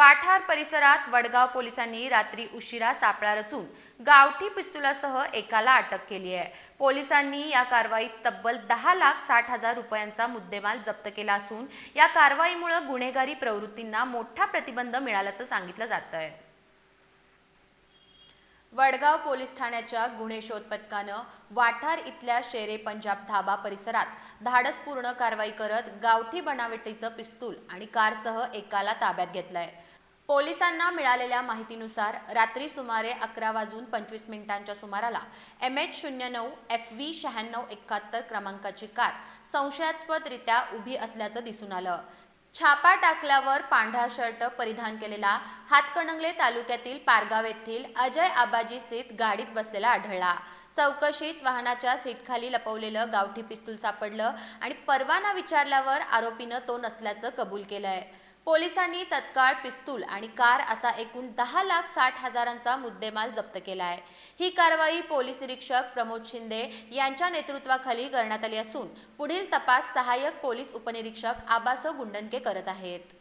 वाठार परिसरात वडगाव पोलिसांनी रात्री उशिरा सापळा रचून गावठी पिस्तुलासह एकाला अटक केली आहे. पोलिसांनी या कारवाईत तब्बल दहा लाख साठ हजार रुपयांचा मुद्देमाल जप्त केला असून या कारवाईमुळे गुन्हेगारी प्रवृत्तींना मोठा प्रतिबंध मिळाल्याचं सांगितलं जात आहे. वडगाव पोलीस ठाण्याच्या गुन्हे शोध पथकानं वाठार इथल्या शेरे पंजाब धाबा परिसरात धाडसपूर्ण कारवाई करत गावठी बनावटीचं पिस्तूल आणि कारसह एकाला ताब्यात घेतलंय. पोलिसांना मिळालेल्या माहितीनुसार रात्री सुमारे अकरा वाजून पंचवीस मिनिटांच्या सुमाराला एम एच शून्य नऊ एफ व्ही शहाण्णव एकाहत्तर क्रमांकाची कार संशयास्पदरित्या उभी असल्याचं दिसून आलं. छापा टाकल्यावर पांढरा शर्ट परिधान केलेला हातकणंगले तालुक्यातील पारगाव येथील अजय आबाजी सीत गाडीत बसलेला आढळला. चौकशीत वाहनाच्या सीटखाली लपवलेलं गावठी पिस्तूल सापडलं आणि परवाना विचारल्यावर आरोपीनं तो नसल्याचं कबूल केलंय. पोलिसांनी तत्काळ पिस्तूल आणि कार असा एकूण दहा लाख साठ हजारांचा मुद्देमाल जप्त केला आहे. ही कारवाई पोलीस निरीक्षक प्रमोद शिंदे यांच्या नेतृत्वाखाली करण्यात आली असून पुढील तपास सहाय्यक पोलीस उपनिरीक्षक आबासो गुंडनके करत आहेत.